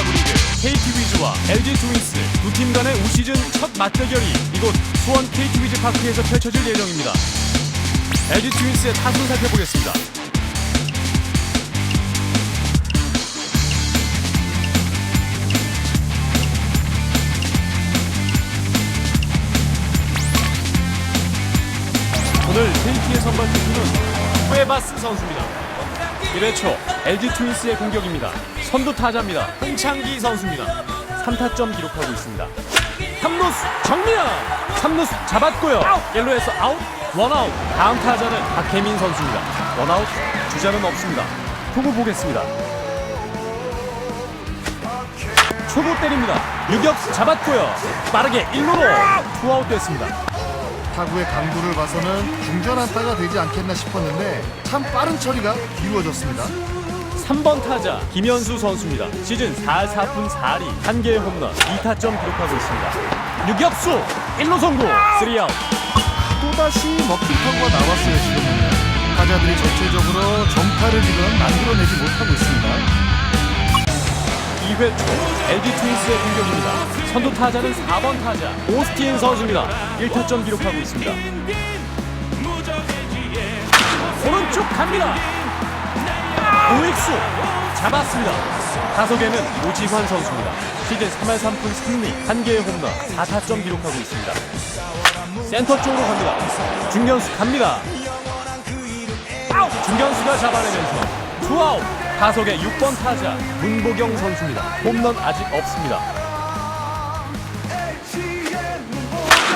프로야구 리그 KT 위즈와 LG 트윈스 두 팀 간의 올 시즌 첫 맞대결이 이곳 수원 KT 위즈 파크에서 펼쳐질 예정입니다. LG 트윈스의 타순 살펴보겠습니다. 오늘 KT의 선발 투수는 후에바스 선수입니다. 1회 초 LG 트윈스의 공격입니다. 선두 타자입니다. 홍창기 선수입니다. 3타점 기록하고 있습니다. 3루수 정민아 3루수 잡았고요. 1루에서 아웃 원아웃 다음 타자는 박혜민 선수입니다. 원아웃 주자는 없습니다. 투구 보겠습니다. 초구 때립니다. 유격수 잡았고요. 빠르게 1루로 투아웃 됐습니다. 타구의 강도를 봐서는 중전 안타가 되지 않겠나 싶었는데 참 빠른 처리가 이루어졌습니다. 3번 타자 김현수 선수입니다. 시즌 4할 4푼 4리 한 개의 홈런 2타점 기록하고 있습니다. 유격수 1루 성공 3아웃 또다시 먹힌 타구가 나왔어요 지금은. 타자들이 전체적으로 정타를 지금 만들어내지 못하고 있습니다. 2회 초 LG 트윈스의 공격입니다. 선두 타자는 4번 타자 오스틴 선수입니다. 1타점 기록하고 있습니다. 오른쪽 갑니다. 우익수 잡았습니다. 타석에는 오지환 선수입니다. 시즌 3할 3푼 3리 한 개의 홈런 4타점 기록하고 있습니다. 센터 쪽으로 갑니다. 중견수 갑니다. 중견수가 잡아내면서 투아웃 타석의 6번 타자 문보경 선수입니다. 홈런 아직 없습니다.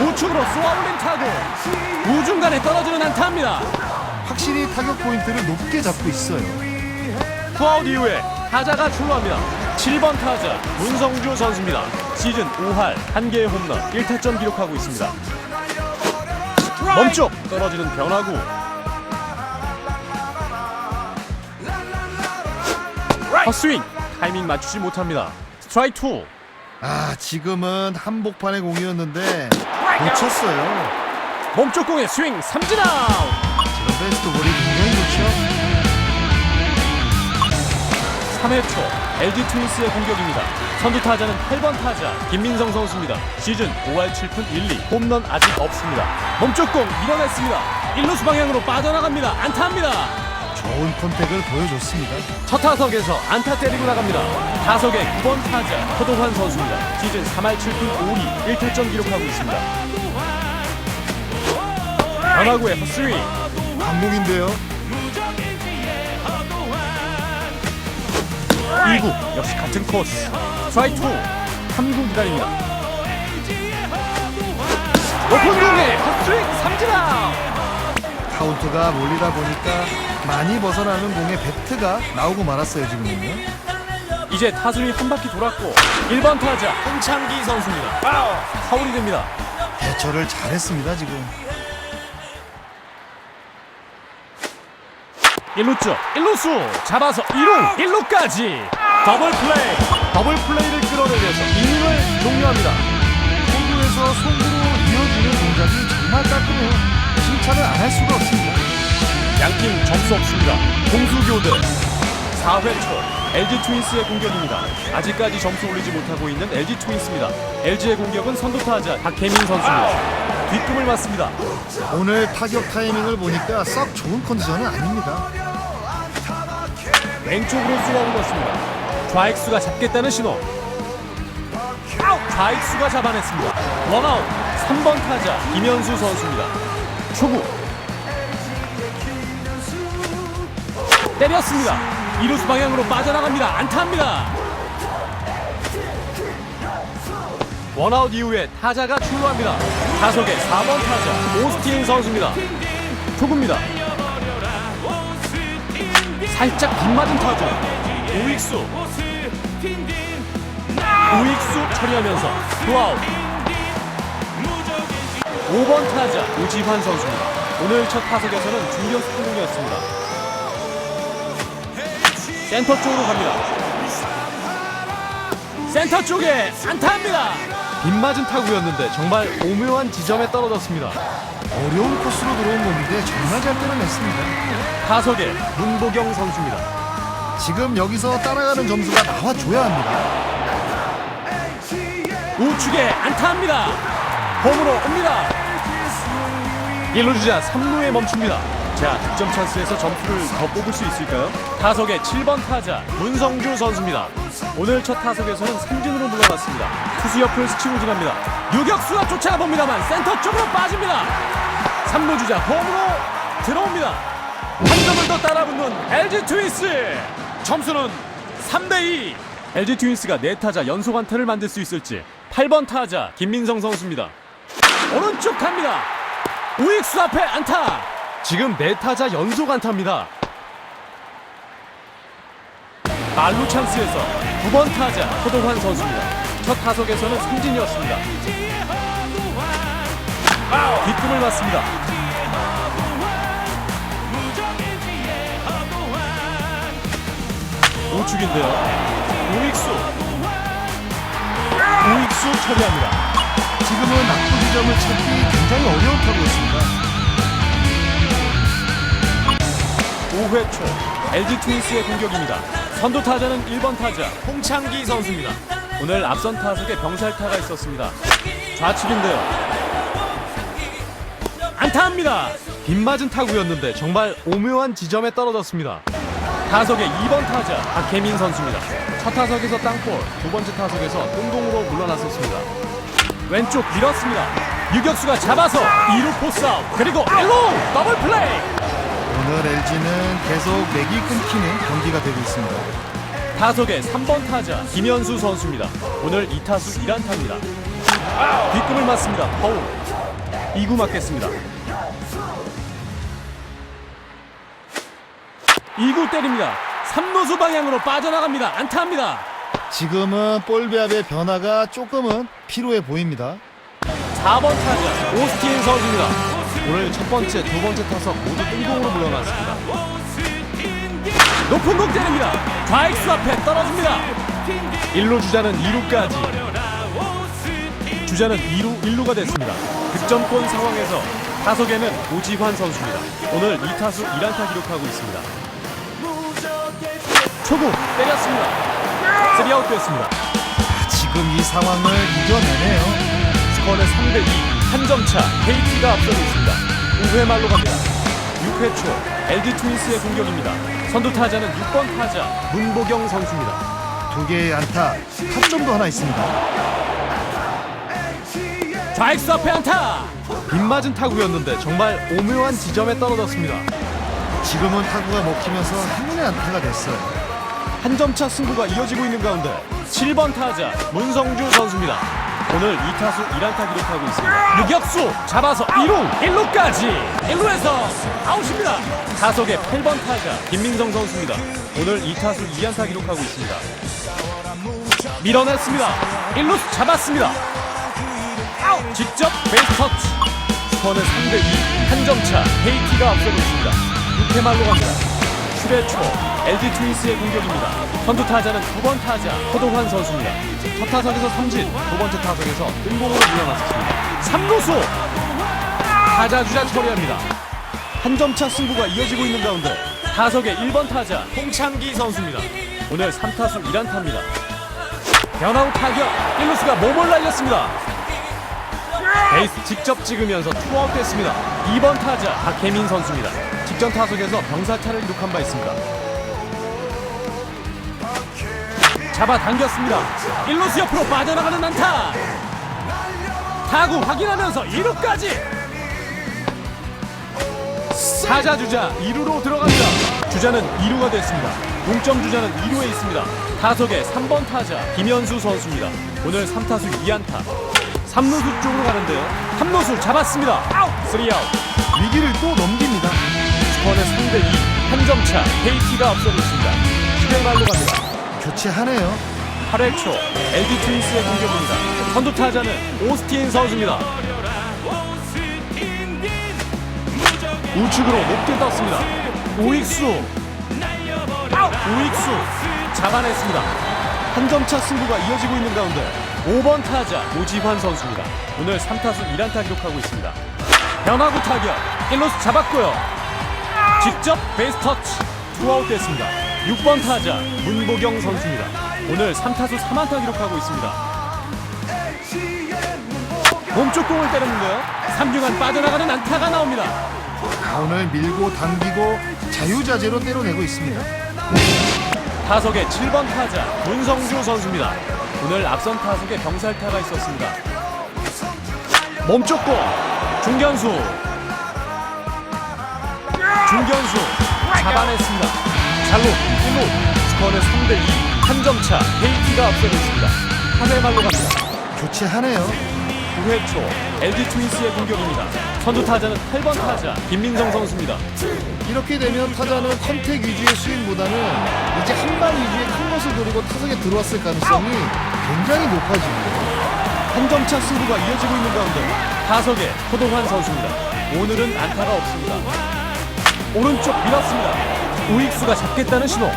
우측으로 쏘아올린 타구 우중간에 떨어지는 안타입니다. 확실히 타격 포인트를 높게 잡고 있어요. 투아웃 이후에 타자가 출루합니다. 7번 타자 문성주 선수입니다. 시즌 5할 한 개의 홈런 1타점 기록하고 있습니다. 멈쪽 떨어지는 변화구 헛스윙 타이밍 맞추지 못합니다. 스트라이크 2 아 지금은 한복판의 공이었는데 놓쳤어요. 몸쪽 공의 스윙 삼진 아웃 지금 베스트 볼이 굉장히 좋죠. 3회 초 LG 트윈스의 공격입니다. 선두 타자는 8번 타자 김민성 선수입니다. 시즌 5할 7푼 1리 홈런 아직 없습니다. 몸쪽 공 밀어냈습니다. 1루수 방향으로 빠져나갑니다. 안타입니다. 좋은 컨택을 보여줬습니다. 첫 타석에서 안타 때리고 나갑니다. 타석의 9번 타자 허동환 선수입니다. 시즌 3할 7푼 5리 1타점 기록하고 있습니다. 변화구의 헛스윙 감동인데요. 2구 역시 같은 코스 스트라이크 2 3구 기다립니다 높은 공에 헛스윙 삼진 아웃 카운트가 몰리다 보니까 많이 벗어나는 공에 배트가 나오고 말았어요 지금은요. 이제 타순이 한 바퀴 돌았고 1번 타자 홍창기 선수입니다 파울이 됩니다 대처를 잘했습니다 지금. 1루쪽 1루수 잡아서 2루 1루까지 더블 플레이 더블 플레이를 끌어내면서 이닝을 종료합니다 송구에서 송구로 이어지는 동작이 정말 깔끔해요. 안 할 수가 없습니다. 양팀 점수 없습니다. 공수 교대 4회 초 LG 트윈스의 공격입니다. 아직까지 점수 올리지 못하고 있는 LG 트윈스입니다. LG의 공격은 선두 타자 박혜민 선수입니다. 뒷금을 맞습니다. 오늘 타격 타이밍을 보니까 썩 좋은 컨디션은 아닙니다. 왼쪽으로 쏘아올렸습니다. 좌익수가 잡겠다는 신호. 좌익수가 잡아냈습니다. 원아웃 3번 타자 김현수 선수입니다. 초구 때렸습니다. 이루수 방향으로 빠져나갑니다. 안타입니다. 원아웃 이후에 타자가 출루합니다. 타석의 4번 타자 오스틴 선수입니다. 초구입니다. 살짝 빗맞은 타구 우익수 우익수 처리하면서 투아웃 5번 타자 오지환 선수입니다 오늘 첫 타석에서는 중견수 통공이었습니다 센터 쪽으로 갑니다 센터 쪽에 안타입니다 빗맞은 타구였는데 정말 오묘한 지점에 떨어졌습니다 어려운 코스로 들어온 공인데 정말 잘 때려냈습니다. 타석에 문보경 선수입니다 지금 여기서 따라가는 점수가 나와줘야 합니다. 우측에 안타합니다. 홈으로 옵니다. 1루 주자 3루에 멈춥니다. 자, 득점 찬스에서 점수를 더 뽑을 수 있을까요? 타석의 7번 타자 문성주 선수입니다. 오늘 첫 타석에서는 삼진으로 물러났습니다. 투수 옆을 스치고 지납니다. 유격수가 쫓아봅니다만 센터 쪽으로 빠집니다. 3루 주자 홈으로 들어옵니다. 한 점을 더 따라붙는 LG 트윈스. 점수는 3대 2. LG 트윈스가 네 타자 연속 안타를 만들 수 있을지 8번 타자 김민성 선수입니다. 오른쪽 갑니다. 우익수 앞에 안타. 지금 네 타자 연속 안타입니다. 말루 찬스에서 9번 타자 허도환 선수입니다. 첫 타석에서는 삼진이었습니다. 뒷꿈을 맞습니다. 우측인데요. 우익수. 우익수 처리합니다. 지금은 낙구 지점을 찾기 굉장히 어려운 타구였습니다. 5회 초 LG 트윈스의 공격입니다. 선두 타자는 1번 타자 홍창기 선수입니다. 오늘 앞선 타석에 병살타가 있었습니다. 좌측인데요. 안타합니다. 빗맞은 타구였는데 정말 오묘한 지점에 떨어졌습니다. 타석의 2번 타자 박혜민 선수입니다. 첫 타석에서 땅볼, 두 번째 타석에서 뜬공으로 물러났었습니다. 왼쪽 밀었습니다. 유격수가 잡아서 2루 포스 아웃 그리고 1루 더블 플레이 오늘 LG는 계속 맥이 끊기는 경기가 되고 있습니다. 타석의 3번 타자 김현수 선수입니다. 오늘 2타수 1안타입니다. 뒷꿈을 맞습니다. 파울. 2구 맞겠습니다. 2구 때립니다. 3루수 방향으로 빠져나갑니다. 안타합니다. 지금은 볼 배합의 변화가 조금은 필요해 보입니다. 4번 타자 오스틴 선수입니다. 오늘 첫 번째, 두 번째 타석 모두 뜬공으로 물러났습니다. 높은 공 때립니다. 좌익수 앞에 떨어집니다. 1루 주자는 2루까지. 주자는 2루 1루가 됐습니다. 득점권 상황에서 타석에는 오지환 선수입니다. 오늘 2타수 1안타 기록하고 있습니다. 초구 때렸습니다. 3아웃 됐습니다. 지금 이 상황을 이겨내네요. 스코어는 3대 2, 한 점 차. KT가 앞서고 있습니다. 5회 말로 갑니다. 6회 초 LG 트윈스의 공격입니다. 선두 타자는 6번 타자 문보경 선수입니다. 두 개의 안타, 타점도 하나 있습니다. 좌익수 앞에 안타. 빗맞은 타구였는데 정말 오묘한 지점에 떨어졌습니다. 지금은 타구가 먹히면서 행운의 안타가 됐어요. 한 점차 승부가 이어지고 있는 가운데 7번 타자 문성주 선수입니다. 오늘 2타수 1안타 기록하고 있습니다. 유격수 잡아서 2루 1루까지 1루에서 아웃입니다. 타석의 8번 타자 김민성 선수입니다. 오늘 2타수 2안타 기록하고 있습니다. 밀어냈습니다. 1루수 잡았습니다. 아웃 직접 베이스 터치. 스코어는 3대 2, 한 점 차. KT가 앞서고 있습니다. 6회 말로 갑니다. 7회 초 LG 트윈스의 공격입니다. 선두 타자는 9번 타자 허동환 선수입니다. 첫 타석에서 삼진, 두 번째 타석에서 뜬공으로 물러났습니다. 3루수 타자 주자 처리합니다. 한 점 차 승부가 이어지고 있는 가운데 타석의 1번 타자 홍창기 선수입니다. 오늘 3타수 1안타입니다. 변화후 타격 1루수가 몸을 날렸습니다. 베이스 직접 찍으면서 투아웃 됐습니다. 2번 타자 박혜민 선수입니다. 직전 타석에서 병사타를 기록한 바 있습니다. 잡아당겼습니다. 1루수 옆으로 빠져나가는 안타. 타구 확인하면서 2루까지. 타자 주자 2루로 들어갑니다. 주자는 2루가 됐습니다. 동점 주자는 2루에 있습니다. 타석의 3번 타자 김현수 선수입니다. 오늘 3타수 2안타. 3루수 쪽으로 가는데요. 3루수 잡았습니다. 아웃! 3아웃. 위기를 또3 대 2. 한 점 차. KT가 앞서고 있습니다. 10회 말로 갑니다. 교체하네요. 8회 초 LG 트윈스의 공격입니다. 선두 타자는 오스틴 선수입니다. 우측으로 높게 떴습니다. 우익수! 우익수 잡아냈습니다. 한 점 차 승부가 이어지고 있는 가운데 5번 타자 오지환 선수입니다. 오늘 3타수 1안타 기록하고 있습니다. 변화구 타격 1루수 잡았고요. 직접 베이스 터치 투아웃 됐습니다. 6번 타자 문보경 선수입니다. 오늘 3타수 3안타 기록하고 있습니다. 몸쪽 공을 때렸는데요. 3중간 빠져나가는 안타가 나옵니다. 아, 오늘 밀고 당기고 자유자재로 때려내고 있습니다. 타석의 7번 타자 문성주 선수입니다. 오늘 앞선 타석에 병살타가 있었습니다. 몸쪽 공 중견수 중견수 잡아냈습니다. 잘로 1루 스코어는 3대 2 한 점 차 KT가 앞서고 있습니다. 3회 말로 갑니다. 교체하네요. 9회 초 LG 트윈스의 공격입니다. 선두 타자는 8번 타자 김민정 선수입니다. 이렇게 되면 타자는 컨택 위주의 스윙보다는 이제 한 발 위주의 큰 것을 노리고 타석에 들어왔을 가능성이 굉장히 높아집니다. 한 점 차 승부가 이어지고 있는 가운데 타석에 호동환 선수입니다. 오늘은 안타가 없습니다. 오른쪽 밀었습니다. 우익수가 잡겠다는 신호. 우익수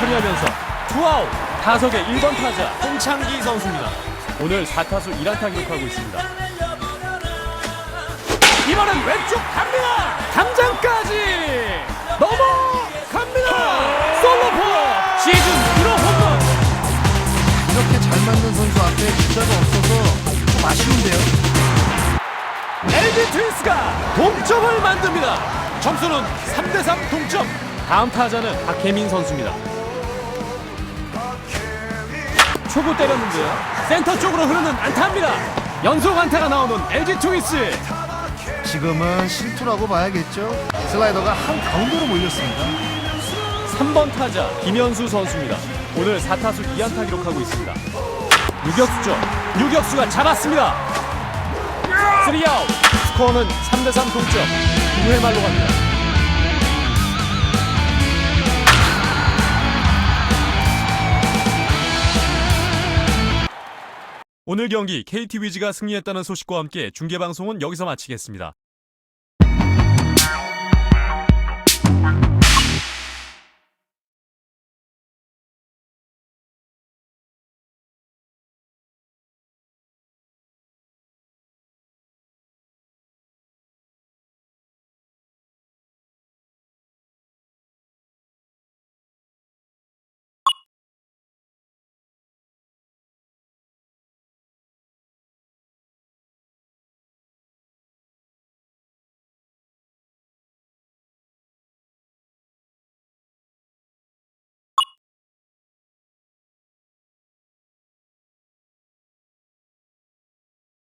처리하면서 투아웃. 타석의 1번 타자 홍창기 선수입니다. 오늘 4타수 1안타 기록하고 있습니다. 이번엔 왼쪽 갑니다. 당장까지 넘어갑니다. 솔로포 시즌 1호 홈런. 이렇게 잘 맞는 선수 앞에 주자가 없어서 좀 아쉬운데요. LG 트윈스가 동점을 만듭니다. 점수는 3대3 동점. 다음 타자는 박혜민 선수입니다. 초구 때렸는데요. 센터 쪽으로 흐르는 안타입니다. 연속 안타가 나오는 LG 트윈스. 지금은 실투라고 봐야겠죠. 슬라이더가 한 가운데로 몰렸습니다. 3번 타자 김현수 선수입니다. 오늘 4타수 2안타 기록하고 있습니다. 유격수죠. 유격수가 잡았습니다. 3아웃. 스코어는 3대3 동점. 9회 말로 갑니다. 오늘 경기 KT 위즈가 승리했다는 소식과 함께 중계 방송은 여기서 마치겠습니다.